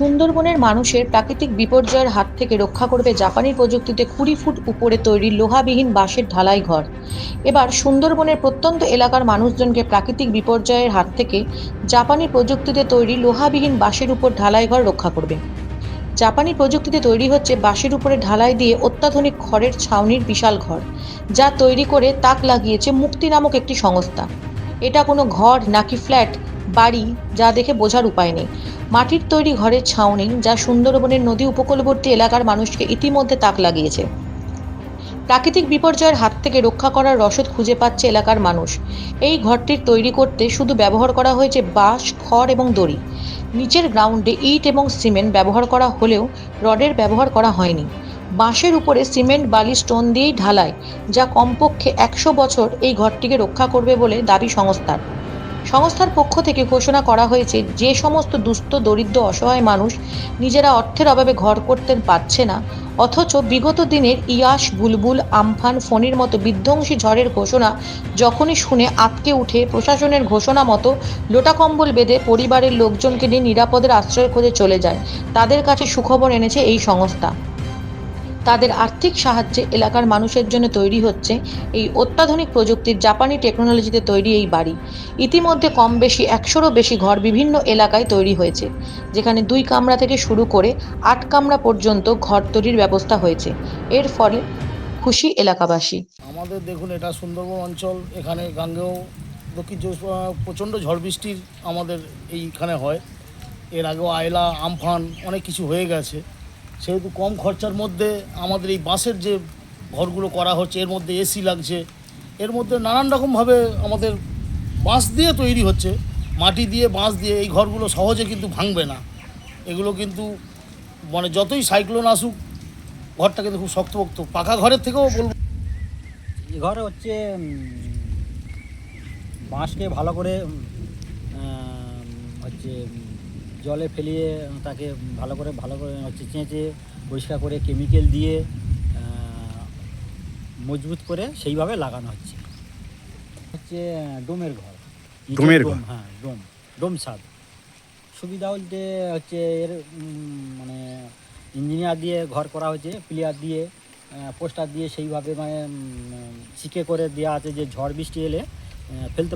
সুন্দরবনের মানুষের প্রাকৃতিক বিপর্যয়ের হাত থেকে রক্ষা করবে জাপানি প্রযুক্তিতে কুড়ি ফুট উপরে তৈরি লোহাবিহীন বাঁশের ঢালাই ঘর। এবার সুন্দরবনের প্রত্যন্ত এলাকার মানুষজনকে প্রাকৃতিক বিপর্যয়ের হাত থেকে জাপানি প্রযুক্তিতে তৈরি লোহাবিহীন বাঁশের উপর ঢালাই ঘর রক্ষা করবে। জাপানি প্রযুক্তিতে তৈরি হচ্ছে বাঁশের উপরে ঢালাই দিয়ে অত্যাধুনিক খড়ের ছাউনির বিশাল ঘর, যা তৈরি করে তাক লাগিয়েছে মুক্তি নামক একটি সংস্থা। এটা কোনো ঘর নাকি ফ্ল্যাট, বাড়ি, যা দেখে বোঝার উপায় নেই। মাটির তৈরি ঘরের ছাউনি যা সুন্দরবনের নদী উপকূলবর্তী এলাকার মানুষকে ইতিমধ্যে তাক লাগিয়েছে। প্রাকৃতিক বিপর্যয়ের হাত থেকে রক্ষা করার রসদ খুঁজে পাচ্ছে এলাকার মানুষ। এই ঘরটির তৈরি করতে শুধু ব্যবহার করা হয়েছে বাঁশ, খড় এবং দড়ি। নিচের গ্রাউন্ডে ইট এবং সিমেন্ট ব্যবহার করা হলেও রডের ব্যবহার করা হয়নি। বাঁশের উপরে সিমেন্ট, বালি, স্টোন দিয়েই ঢালাই, যা কমপক্ষে একশো বছর এই ঘরটিকে রক্ষা করবে বলে দাবি সংস্থার। সংস্থার পক্ষ থেকে ঘোষণা করা হয়েছে, যে সমস্ত দুস্থ, দরিদ্র, অসহায় মানুষ নিজেরা অর্থের অভাবে ঘর করতে পারছে না, অথচ বিগত দিনের ইয়াস বুলবুল, আমফান, ফণির মতো বিধ্বংসী ঝড়ের ঘোষণা যখনই শুনে আতকে উঠে প্রশাসনের ঘোষণা মতো লোটা কম্বল বেঁধে পরিবারের লোকজনকে নিয়ে নিরাপদের আশ্রয় খোঁজে চলে যায়। তাদের কাছে সুখবর এনেছে এই সংস্থা। তাদের আর্থিক সাহায্যে এলাকার মানুষের জন্য তৈরি হচ্ছে এই অত্যাধুনিক প্রযুক্তির জাপানি টেকনোলজিতে তৈরি এই বাড়ি। ইতিমধ্যে কম বেশি একশোরও বেশি ঘর বিভিন্ন এলাকায় তৈরি হয়েছে, যেখানে দুই কামরা থেকে শুরু করে আট কামরা পর্যন্ত ঘর তৈরির ব্যবস্থা হয়েছে। এর ফলে খুশি এলাকাবাসী। আমাদের দেখুন, এটা সুন্দরবন অঞ্চল, এখানে গাঙ্গেয়, দক্ষিণ চব্বিশ প্রচণ্ড ঝড় বৃষ্টির আমাদের এইখানে হয়। এর আগেও আয়লা, আমফান অনেক কিছু হয়ে গেছে। সেহেতু কম খরচার মধ্যে আমাদের এই বাঁশের যে ঘরগুলো করা হচ্ছে, এর মধ্যে এসি লাগছে। এর মধ্যে নানান রকমভাবে আমাদের বাঁশ দিয়ে তৈরি হচ্ছে। মাটি দিয়ে, বাঁশ দিয়ে এই ঘরগুলো সহজে কিন্তু ভাঙবে না। এগুলো কিন্তু মানে যতই সাইক্লোন আসুক, ঘরটা কিন্তু খুব শক্তপোক্ত। পাকা ঘরের থেকেও বলব এই ঘরে হচ্ছে বাঁশকে ভালো করে হচ্ছে জলে ফেলিয়ে তাকে ভালো করে ভালো করে হচ্ছে চেঁচে পরিষ্কার করে কেমিক্যাল দিয়ে মজবুত করে সেইভাবে লাগানো হচ্ছে। হচ্ছে ডোমের ঘর। ডোমের ডোম, ঘর? হ্যাঁ ডোম ডোম ছাদ। সুবিধা বলতে হচ্ছে এর মানে ইঞ্জিনিয়ার দিয়ে ঘর করা হয়েছে প্লেয়ার দিয়ে পোস্টার দিয়ে সেইভাবে মানে শিকে করে দেওয়া আছে যে ঝড় বৃষ্টি এলে ফেলতে